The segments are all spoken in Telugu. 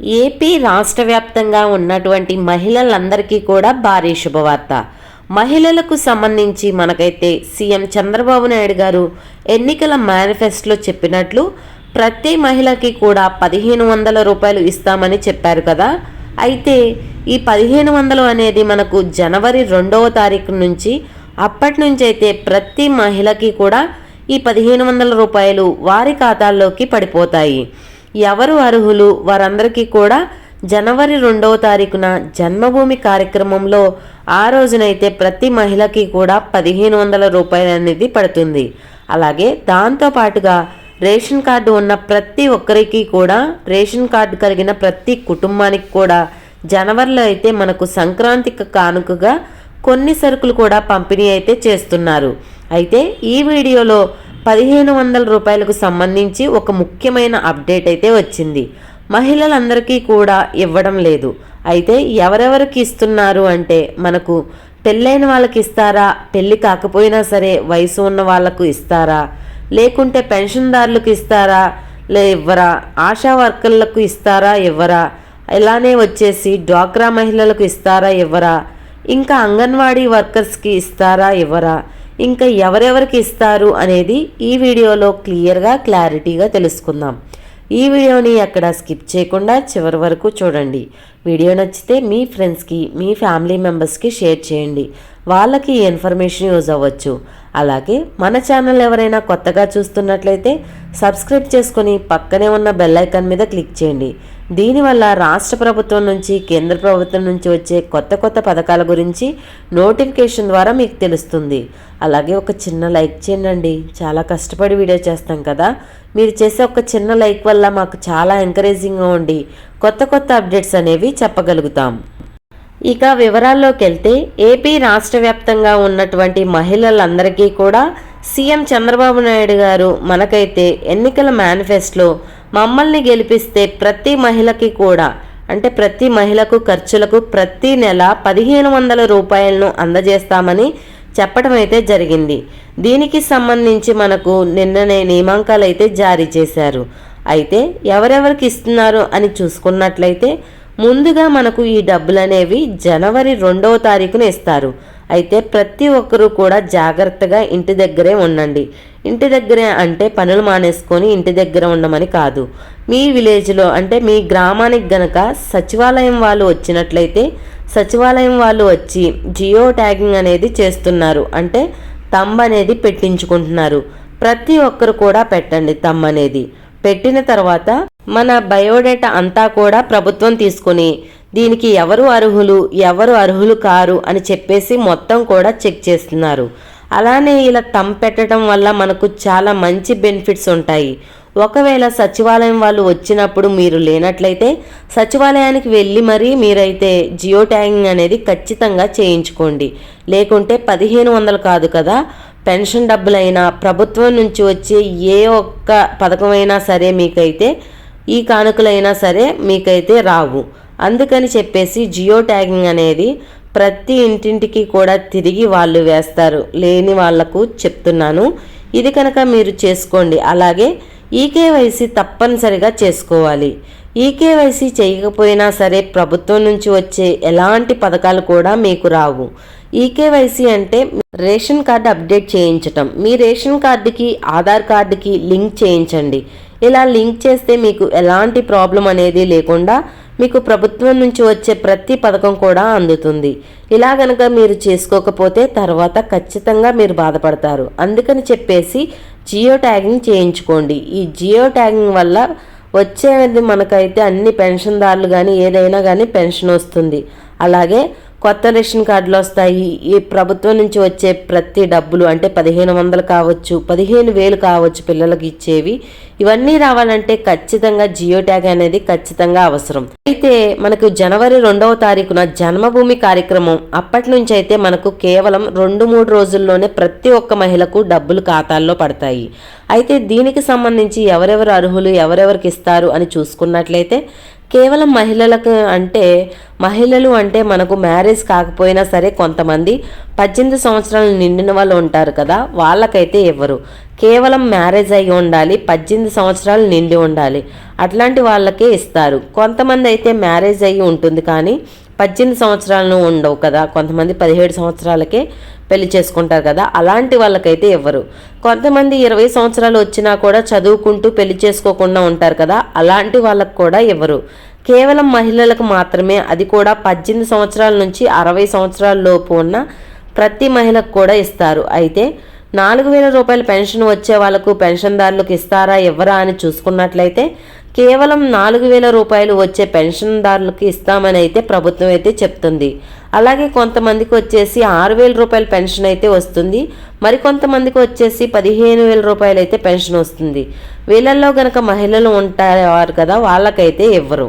ఏపీ రాష్ట్ర వ్యాప్తంగా ఉన్నటువంటి మహిళలందరికీ కూడా భారీ శుభవార్త. మహిళలకు సంబంధించి మనకైతే సీఎం చంద్రబాబు నాయుడు గారు ఎన్నికల మేనిఫెస్టోలో చెప్పినట్లు ప్రతి మహిళకి కూడా పదిహేను వందల రూపాయలు ఇస్తామని చెప్పారు కదా. అయితే ఈ పదిహేను వందలు అనేది మనకు జనవరి రెండవ తారీఖు నుంచి అప్పటి నుంచి అయితే ప్రతి మహిళకి కూడా ఈ పదిహేను వందల రూపాయలు వారి ఖాతాల్లోకి పడిపోతాయి. ఎవరు అర్హులు? వారందరికీ కూడా జనవరి రెండవ తారీఖున జన్మభూమి కార్యక్రమంలో ఆ రోజునైతే ప్రతి మహిళకి కూడా పదిహేను వందల రూపాయలు అనేది పడుతుంది. అలాగే దాంతో పాటుగా రేషన్ కార్డు ఉన్న ప్రతి ఒక్కరికి కూడా రేషన్ కార్డు కలిగిన ప్రతి కుటుంబానికి కూడా జనవరిలో అయితే మనకు సంక్రాంతికి కానుకగా కొన్ని సరుకులు కూడా పంపిణీ అయితే చేస్తున్నారు. అయితే ఈ వీడియోలో పదిహేను వందల రూపాయలకు సంబంధించి ఒక ముఖ్యమైన అప్డేట్ అయితే వచ్చింది. మహిళలందరికీ కూడా ఇవ్వడం లేదు. అయితే ఎవరెవరికి ఇస్తున్నారు అంటే మనకు పెళ్ళైన వాళ్ళకి ఇస్తారా? పెళ్ళి కాకపోయినా సరే వయసు ఉన్న వాళ్ళకు ఇస్తారా? లేకుంటే పెన్షన్దారులకు ఇస్తారా? లే ఇవ్వరా? ఆశా వర్కర్లకు ఇస్తారా? ఇవ్వరా? ఇలానే వచ్చేసి డ్వాక్రా మహిళలకు ఇస్తారా? ఇవ్వరా? ఇంకా అంగన్వాడీ వర్కర్స్కి ఇస్తారా? ఇవ్వరా? ఇంకా ఎవరెవరికి ఇస్తారు అనేది ఈ వీడియోలో క్లియర్గా క్లారిటీగా తెలుసుకుందాం. ఈ వీడియోని ఎక్కడ స్కిప్ చేయకుండా చివరి వరకు చూడండి. వీడియో నచ్చితే మీ ఫ్రెండ్స్కి మీ ఫ్యామిలీ మెంబర్స్కి షేర్ చేయండి. వాళ్ళకి ఈ ఇన్ఫర్మేషన్ యూజ్ అవ్వచ్చు. అలాగే మన ఛానల్ ఎవరైనా కొత్తగా చూస్తున్నట్లయితే సబ్స్క్రైబ్ చేసుకొని పక్కనే ఉన్న బెల్ ఐకాన్ మీద క్లిక్ చేయండి. దీనివల్ల రాష్ట్ర ప్రభుత్వం నుంచి కేంద్ర ప్రభుత్వం నుంచి వచ్చే కొత్త కొత్త పథకాల గురించి నోటిఫికేషన్ ద్వారా మీకు తెలుస్తుంది. అలాగే ఒక చిన్న లైక్ చేయండి. చాలా కష్టపడి వీడియో చేస్తాం కదా. మీరు చేసే ఒక చిన్న లైక్ వల్ల మాకు చాలా ఎంకరేజింగ్గా ఉండి కొత్త కొత్త అప్డేట్స్ అనేవి చెప్పగలుగుతాం. ఇక వివరాల్లోకి వెళ్తే ఏపీ రాష్ట్ర వ్యాప్తంగా ఉన్నటువంటి మహిళలందరికీ కూడా సీఎం చంద్రబాబు నాయుడు గారు మనకైతే ఎన్నికల మేనిఫెస్టోలో మమ్మల్ని గెలిపిస్తే ప్రతి మహిళకి కూడా అంటే ప్రతి మహిళకు ఖర్చులకు ప్రతి నెల పదిహేను వందల రూపాయలను అందజేస్తామని చెప్పడం అయితే జరిగింది. దీనికి సంబంధించి మనకు నిన్ననే నియామకాలు అయితే జారీ చేశారు. అయితే ఎవరెవరికి ఇస్తున్నారు అని చూసుకున్నట్లయితే ముందుగా మనకు ఈ డబ్బులు అనేవి జనవరి రెండవ తారీఖున ఇస్తారు. అయితే ప్రతి ఒక్కరూ కూడా జాగ్రత్తగా ఇంటి దగ్గరే ఉండండి. ఇంటి దగ్గరే అంటే పనులు మానేసుకొని ఇంటి దగ్గర ఉండమని కాదు. మీ విలేజ్లో అంటే మీ గ్రామానికి గనక సచివాలయం వాళ్ళు వచ్చినట్లయితే సచివాలయం వాళ్ళు వచ్చి జియో ట్యాగింగ్ అనేది చేస్తున్నారు. అంటే తంబ్ అనేది పెట్టించుకుంటున్నారు. ప్రతి ఒక్కరు కూడా పెట్టండి తమ్ అనేది. పెట్టిన తర్వాత మన బయోడేటా అంతా కూడా ప్రభుత్వం తీసుకుని దీనికి ఎవరు అర్హులు ఎవరు అర్హులు కారు అని చెప్పేసి మొత్తం కూడా చెక్ చేస్తున్నారు. అలానే ఇలా తమ్ పెట్టడం వల్ల మనకు చాలా మంచి బెనిఫిట్స్ ఉంటాయి. ఒకవేళ సచివాలయం వాళ్ళు వచ్చినప్పుడు మీరు లేనట్లయితే సచివాలయానికి వెళ్ళి మరీ మీరైతే జియో ట్యాగింగ్ అనేది ఖచ్చితంగా చేయించుకోండి. లేకుంటే పదిహేను వందలు కాదు కదా. పెన్షన్ డబ్బులైనా ప్రభుత్వం నుంచి వచ్చే ఏ ఒక్క పథకమైనా సరే మీకైతే ఈ కానుకలైనా సరే మీకైతే రావు. అందుకని చెప్పేసి జియో ట్యాగింగ్ అనేది ప్రతి ఇంటింటికి కూడా తిరిగి వాళ్ళు వేస్తారు. లేని వాళ్ళకు చెప్తున్నాను. ఇది కనుక మీరు చేసుకోండి. అలాగే ఈకేవైసీ తప్పనిసరిగా చేసుకోవాలి. ఈకేవైసీ చేయకపోయినా సరే ప్రభుత్వం నుంచి వచ్చే ఎలాంటి పథకాలు కూడా మీకు రావు. ఈకేవైసీ అంటే రేషన్ కార్డు అప్డేట్ చేయించటం. మీ రేషన్ కార్డుకి ఆధార్ కార్డుకి లింక్ చేయించండి. ఇలా లింక్ చేస్తే మీకు ఎలాంటి ప్రాబ్లం అనేది లేకుండా మీకు ప్రభుత్వం నుంచి వచ్చే ప్రతి పథకం కూడా అందుతుంది. ఇలా గనక మీరు చేసుకోకపోతే తర్వాత ఖచ్చితంగా మీరు బాధపడతారు. అందుకని చెప్పేసి జియో ట్యాగింగ్ చేయించుకోండి. ఈ జియో ట్యాగింగ్ వల్ల వచ్చేది మనకైతే అన్ని పెన్షన్దారులు కానీ ఏదైనా కానీ పెన్షన్ వస్తుంది. అలాగే కొత్త రేషన్ కార్డులు వస్తాయి. ఈ ప్రభుత్వం నుంచి వచ్చే ప్రతి డబ్బులు అంటే పదిహేను వందలు కావచ్చు పదిహేను వేలు కావచ్చు పిల్లలకి ఇచ్చేవి. ఇవన్నీ రావాలంటే ఖచ్చితంగా జియో ట్యాగ్ అనేది ఖచ్చితంగా అవసరం. అయితే మనకు జనవరి రెండవ తారీఖున జన్మభూమి కార్యక్రమం. అప్పటి నుంచి అయితే మనకు కేవలం రెండు మూడు రోజుల్లోనే ప్రతి ఒక్క మహిళకు డబ్బులు ఖాతాల్లో పడతాయి. అయితే దీనికి సంబంధించి ఎవరెవరు అర్హులు ఎవరెవరికి ఇస్తారు అని చూసుకున్నట్లయితే కేవలం మహిళలకు అంటే మహిళలు అంటే మనకు మ్యారేజ్ కాకపోయినా సరే కొంతమంది పద్దెనిమిది సంవత్సరాలు నిండిన వాళ్ళు ఉంటారు కదా వాళ్ళకైతే ఇవ్వరు కేవలం మ్యారేజ్ అయి ఉండాలి పద్దెనిమిది సంవత్సరాలు నిండి ఉండాలి. అట్లాంటి వాళ్ళకే ఇస్తారు. కొంతమంది అయితే మ్యారేజ్ అయ్యి ఉంటుంది కానీ పద్దెనిమిది సంవత్సరాలను ఉండవు కదా కొంతమంది పదిహేడు సంవత్సరాలకే పెళ్ళి చేసుకుంటారు కదా అలాంటి వాళ్ళకైతే ఇవ్వరు కొంతమంది ఇరవై సంవత్సరాలు వచ్చినా కూడా చదువుకుంటూ పెళ్ళి చేసుకోకుండా ఉంటారు కదా అలాంటి వాళ్ళకు కూడా ఇవ్వరు కేవలం మహిళలకు మాత్రమే అది కూడా పద్దెనిమిది సంవత్సరాల నుంచి అరవై సంవత్సరాల లోపు ఉన్న ప్రతి మహిళకు కూడా ఇస్తారు. అయితే నాలుగు వేల రూపాయల పెన్షన్ వచ్చే వాళ్ళకు పెన్షన్దారులకు ఇస్తారా ఇవ్వరా అని చూసుకున్నట్లయితే కేవలం నాలుగు వేల రూపాయలు వచ్చే పెన్షన్దారులకు ఇస్తామని అయితే ప్రభుత్వం అయితే చెప్తుంది. అలాగే కొంతమందికి వచ్చేసి ఆరు వేల రూపాయల పెన్షన్ అయితే వస్తుంది. మరికొంతమందికి వచ్చేసి పదిహేను వేల రూపాయలు అయితే పెన్షన్ వస్తుంది. వీళ్ళల్లో గనక మహిళలు ఉంటారు కదా వాళ్ళకైతే ఇవ్వరు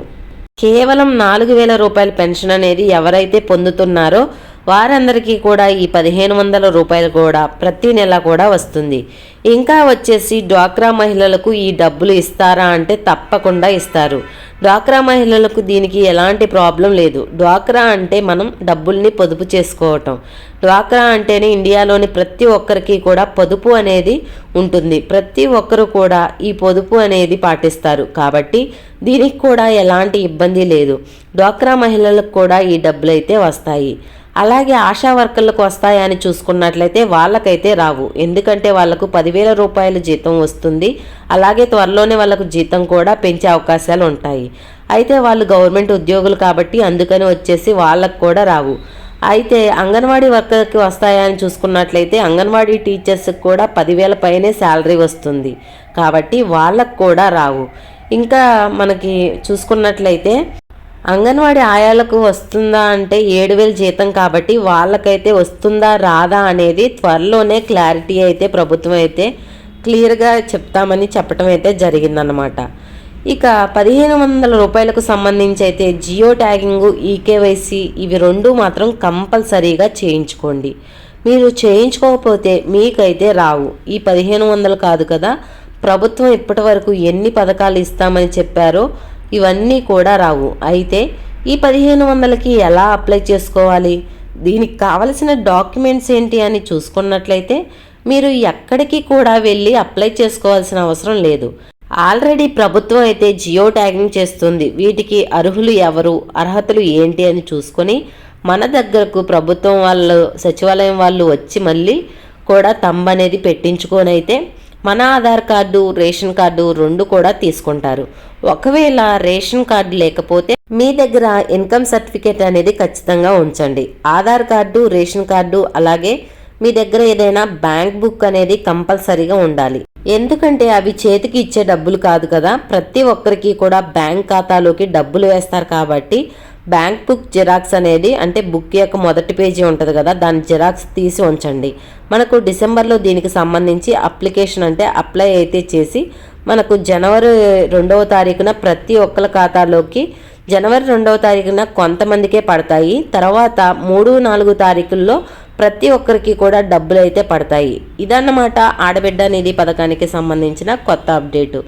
కేవలం నాలుగు వేల రూపాయల పెన్షన్ అనేది ఎవరైతే పొందుతున్నారో వారందరికీ కూడా ఈ పదిహేను వందల రూపాయలు కూడా ప్రతి నెల కూడా వస్తుంది. ఇంకా వచ్చేసి డ్వాక్రా మహిళలకు ఈ డబ్బులు ఇస్తారా అంటే తప్పకుండా ఇస్తారు. డ్వాక్రా మహిళలకు దీనికి ఎలాంటి ప్రాబ్లం లేదు. డ్వాక్రా అంటే మనం డబ్బుల్ని పొదుపు చేసుకోవటం. డ్వాక్రా అంటేనే ఇండియాలోని ప్రతి ఒక్కరికి కూడా పొదుపు అనేది ఉంటుంది. ప్రతి ఒక్కరు కూడా ఈ పొదుపు అనేది పాటిస్తారు. కాబట్టి దీనికి కూడా ఎలాంటి ఇబ్బంది లేదు. డ్వాక్రా మహిళలకు కూడా ఈ డబ్బులైతే వస్తాయి. అలాగే ఆశా వర్కర్లకు వస్తాయని చూసుకున్నట్లయితే వాళ్ళకైతే రావు. ఎందుకంటే వాళ్ళకు పదివేల రూపాయల జీతం వస్తుంది. అలాగే త్వరలోనే వాళ్ళకు జీతం కూడా పెంచే అవకాశాలు ఉంటాయి. అయితే వాళ్ళు గవర్నమెంట్ ఉద్యోగులు కాబట్టి అందుకని వచ్చేసి వాళ్ళకు కూడా రావు. అయితే అంగన్వాడీ వర్కర్కి వస్తాయని చూసుకున్నట్లయితే అంగన్వాడీ టీచర్స్కి కూడా పదివేల పైనే శాలరీ వస్తుంది. కాబట్టి వాళ్ళకు కూడా రావు. ఇంకా మనకి చూసుకున్నట్లయితే అంగన్వాడీ ఆయాలకు వస్తుందా అంటే ఏడు వేలు జీతం కాబట్టి వాళ్ళకైతే వస్తుందా రాదా అనేది త్వరలోనే క్లారిటీ అయితే ప్రభుత్వం అయితే క్లియర్గా చెప్తామని చెప్పటం అయితే జరిగిందనమాట ఇక పదిహేను వందల రూపాయలకు సంబంధించి అయితే జియో ట్యాగింగ్ ఈకేవైసీ ఇవి రెండు మాత్రం కంపల్సరీగా చేయించుకోండి. మీరు చేయించుకోకపోతే మీకైతే రావు. ఈ పదిహేను వందలు కాదు కదా ప్రభుత్వం ఇప్పటి వరకు ఎన్ని పథకాలు ఇస్తామని చెప్పారో ఇవన్నీ కూడా రావు. అయితే ఈ పదిహేను వందలకి ఎలా అప్లై చేసుకోవాలి? దీనికి కావలసిన డాక్యుమెంట్స్ ఏంటి అని చూసుకున్నట్లయితే మీరు ఎక్కడికి కూడా వెళ్ళి అప్లై చేసుకోవాల్సిన అవసరం లేదు. ఆల్రెడీ ప్రభుత్వం అయితే జియో ట్యాగింగ్ చేస్తుంది. వీటికి అర్హులు ఎవరు? అర్హతలు ఏంటి అని చూసుకొని మన దగ్గరకు ప్రభుత్వం వాళ్ళు సచివాలయం వాళ్ళు వచ్చి మళ్ళీ కూడా తంబ్ అనేది పెట్టించుకొని అయితే మన ఆధార్ కార్డు రేషన్ కార్డు రెండు కూడా తీసుకుంటారు. ఒకవేళ రేషన్ కార్డు లేకపోతే మీ దగ్గర ఇన్కమ్ సర్టిఫికేట్ అనేది ఖచ్చితంగా ఉంచండి. ఆధార్ కార్డు రేషన్ కార్డు అలాగే మీ దగ్గర ఏదైనా బ్యాంక్ బుక్ అనేది కంపల్సరీగా ఉండాలి. ఎందుకంటే అవి చేతికి ఇచ్చే డబ్బులు కాదు కదా. ప్రతి ఒక్కరికి కూడా బ్యాంక్ ఖాతాలోకి డబ్బులు వేస్తారు కాబట్టి బ్యాంక్ బుక్ జిరాక్స్ అనేది అంటే బుక్ యొక్క మొదటి పేజీ ఉంటుంది కదా దాని జిరాక్స్ తీసి ఉంచండి. మనకు డిసెంబర్లో దీనికి సంబంధించి అప్లికేషన్ అంటే అప్లై అయితే చేసి మనకు జనవరి రెండవ తారీఖున ప్రతి ఒక్కల ఖాతాలోకి జనవరి రెండవ తారీఖున కొంతమందికే పడతాయి. తర్వాత మూడు నాలుగు తారీఖుల్లో ప్రతి ఒక్కరికి కూడా డబ్బులు అయితే పడతాయి. ఇదన్నమాట ఆడబిడ్డ నిధి పథకానికి సంబంధించిన కొత్త అప్డేటు.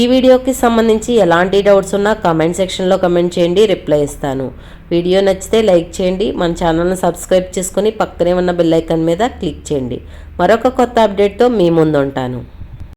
ఈ వీడియోకి సంబంధించి ఎలాంటి డౌట్స్ ఉన్నా కమెంట్ సెక్షన్లో కమెంట్ చేయండి రిప్లై ఇస్తాను. వీడియో నచ్చితే లైక్ చేయండి మన ఛానల్ను సబ్స్క్రైబ్ చేసుకొని పక్కనే ఉన్న బెల్ ఐకాన్ మీద క్లిక్ చేయండి. మరొక కొత్త అప్డేట్తో మీ ముందు ఉంటాను